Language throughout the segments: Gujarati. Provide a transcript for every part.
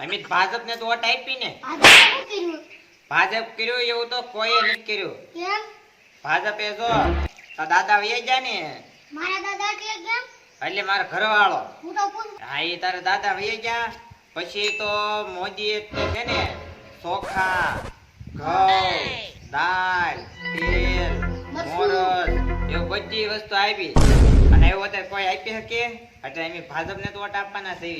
અમિત ભાજપ ને તો વોટ આપી ને. ભાજપ કર્યું એવું તો કોઈ નથી કર્યું. કેમ? ભાજપે જો દાદા વહી ગયા ને. મારા દાદા કે કેમ? એટલે મારો ઘરવાળો. હું તો હા એ તારા દાદા વહી ગયા. પછી તો મોદી એ છે ને ચોખા ઘઉં દાળ તેલ મોરસ એવું બધી વસ્તુ આપી. અને એવું અત્યારે કોઈ આપી શકે? એટલે એમ ભાજપને તો વોટ આપવાના છે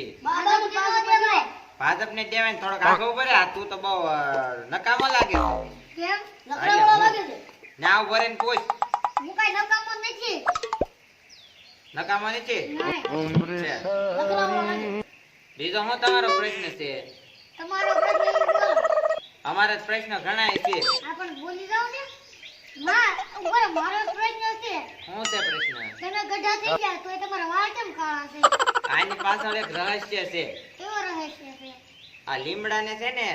ભાજપને દેવાય ને થોડોક આગળ ઊભો. તું તો બહુ નકામો લાગે ના ઊભો રહીને પૂછ. હું કાંઈ નકામો નથી. નકામો બીજો શું તમારો પ્રશ્ન છે? તમારો પ્રશ્ન અમારા જ પ્રશ્ન ઘણા છે. આ પણ બોલી જાવ ને. ના ઉપર મારો શું છે પ્રશ્ન? તમે ગઢા થઈ ગયા તો તમારા વાળ કેમ કાળા છે? આની પાછળ એક રહસ્ય છે. કેવો રહસ્ય છે? આ લીમડાને છે ને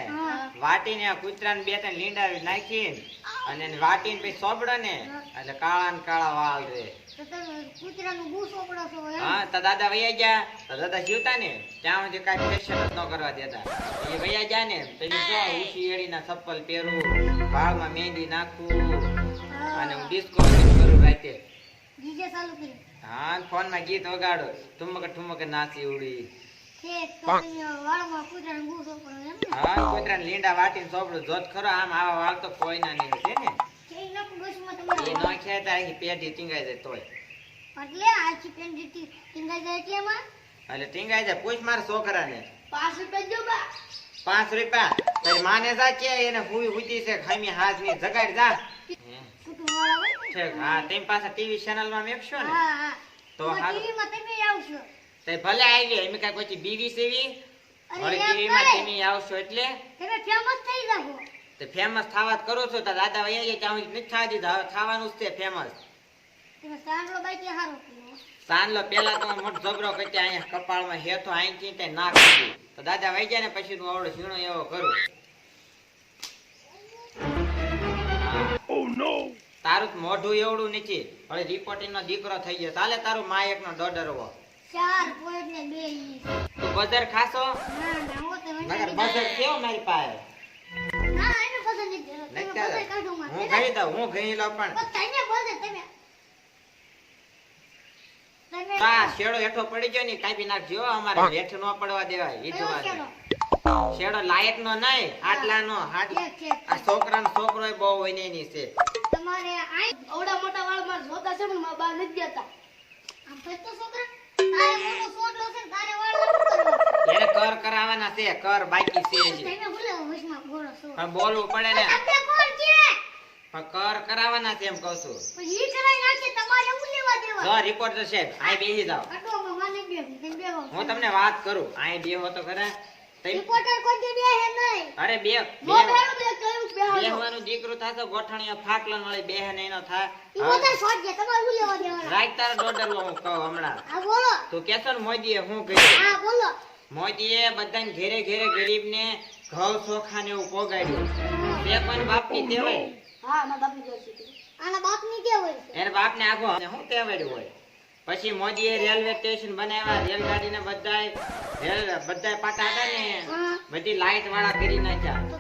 વાટીને આ કૂતરાને બે ત્રણ લીંડા નાખીને અને વાટીને પછી સોપડે ને એટલે કાળા ને કાળા વાળ રે તો તમે કૂતરાનું બૂ સોપડો છો એમ? હા તો દાદા વૈયા ગયા. તો દાદા જીવતા ને ત્યાં સુધી કાંઈ ફેશન જ ન કરવા દેતા. એ વૈયા ગયા ને પછી જો ના ચપ્પલ પહેરવું વાળમાં મહેંદી નાખવું અને હું ડિસ્કો કરું રાતે. ડીજે ચાલુ કર્યું હા ફોનમાં ગીત વગાડો. ઠુમક ઠુમક નાચી ઉડી. ને? હા કૂતરાને લીંડા વાટીને સોપડું. જોત ખરો આમ આવા વાળ તો કોઈના નહીં છે ને. એ તમારે. ન ખેતા આખી પેટી ટીંગાઈ જાય તોય. એટલે આછી પેન્ડિટી ટીંગાઈ જાય એટલે એમાં? એટલે ટીંગાઈ જાય. પૂછ મારા છોકરાને. પાંચ રૂપિયા જો બા. પાંચ રૂપિયા? તારી માને જા કે એને હુઈ હુતી છે ખામી હાથની જગાડ જા. કુટુંબ વાળા હોય હા તેમ પાછા ટીવી ચેનલમાં મેકશો ને. હા હા. તો તો તમે આવશો તે ભલે આવી એમ કઈ કોઈ બીવી સેવી. અરે ટીવી માં તમે આવશો એટલે. તમે ફેમસ થઈ જાઓ તે ફેમસ થાવા કરો છો તો દાદા વૈયા ગયા ત્યાં નથી થવા દીધા. હવે થવાનું જ છે ફેમસ તમે સાંડલો બાકી હારો પીવો સાંજલો પેલા તો મોટો જબરો કરતા અહીંયા કપાળમાં હેઠો અહીંથી તે ના સુધી તો દાદા વહી ગયા ને પછી હું આવડો ઝીણો એવો કરું. તારું મોઢું એવડું નથી હવે રિપોર્ટિંગ નો દીકરો થઈ ગયો. ચાલે તારું મા એકનો ડોડરવો ચાર પોઈન્ટ ને બે ઈ. તું બજાર ખાશો? ના ના હું તો નકર બજાર કેવો મારી પાસે? ના એને પસંદ નથી તમે નથી બજાર તારે. કાઢો માં હું ગઈ દઉં હું ગઈ લઉં પણ. બસ તને બોલે તમે. તમે આ શેડો હેઠો પડી ગયો ને કાપી નાખજો. અમારે હેઠ ન પડવા દેવાય એ જોવા શેડો? લાયક નો નહીં આટલા નો ઠીક. આ છોકરો બહુ હોય ને એની છે. તમારે આઈ ઓડા મોટા વાળ માર જોતા છે પણ મારા બા નથી દેતા. આમ તો તો છોકરા તારે મોટો સોટલો છે તારે વાળ એને કર કરાવવાના છે કર બાકી છે હજી. તમે ભૂલે હોશમાં બોલો છો. હા બોલવું પડે ને. આપણે કોણ છે પણ કર કરાવવાના છે એમ કહું છું. પણ ઈ કરાઈ નાખે તમારે હું લેવા દેવા. હા રિપોર્ટર સાહેબ અહીં બેસી જાઓ. આટોમાં માને બે હું તમને વાત કરું અહીં બેહો તો ખરા. તઈ- કોણ કોઈ બે હે નહીં. અરે બે મોબાઈલ બે કયું બેહો બેહવાનું દીકરો થાતો ગોઠણીઓ ફાટલા વાળી બે હે નહીં થાય. બધા શોટ છે તમારે હું લેવા દેવા રાખ તારા ડોડરલો હું કહું હમણાં. હા બોલો. તો કેશો ને મોદીએ હું કર્યું હા બોલો. મોદીએ બધાને ઘેરે ઘેરે ગરીબને ઘઉં ચોખા ને એવું પોગાડ્યું. બે પણ બાપની તેવાય હા મારા બાપની જોઈ આના બાપની કે હોય એને બાપને અને શું તેવાડ્યું હોય? પછી મોદીએ રેલવે સ્ટેશન બનાવ્યા રેલગાડીને બધાય રેલ બધાય પાટા હતા ને બધી લાઈટ વાળા કરી નાખ્યા. તો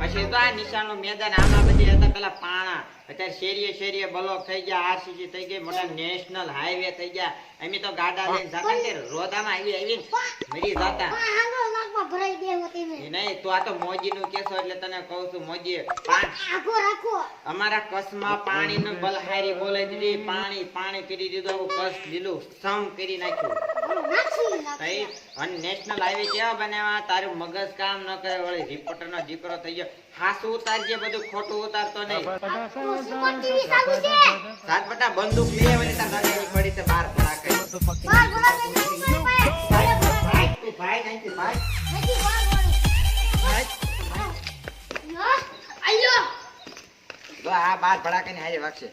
પછી તો આ નિશાળનું મેદાન આમાં બધી હતા પેલા પાણા. અત્યારે શેરીએ શેરીએ બ્લોક થઈ ગયા આરસીસી થઈ ગઈ મોટા નેશનલ હાઈવે થઈ ગયા. એમ તો ગાડા લઈને જતા ને રોદામાં આવી આવી મરી જતા. નાકમાં ભરાઈ દેવો તમે નહીં તો આ તો મોજી નું કેસો એટલે તને કહું છું મોજી આખો રાખો. અમારા કચ્છમાં પાણી નું બલહારી બોલે દીધી પાણી પાણી કરી દીધું આવું કચ્છ લીલું સમ કરી નાખ્યું. અને નેશનલ હાઈવે કેવા બનાવ્યા? તારું મગજ કામ ન કરે વળી રિપોર્ટર નો દીકરો થઈ ગયો. હાસુ ઉતારજે બધું ખોટું ઉતારતો નહીં. સાત બટા બંદૂક લઈ આવવાની તાર દાદાની પડી છે બાર પડા કરી. ભાઈ ભાઈ. આ બાર ભડા કરીને હાજર વાગશે.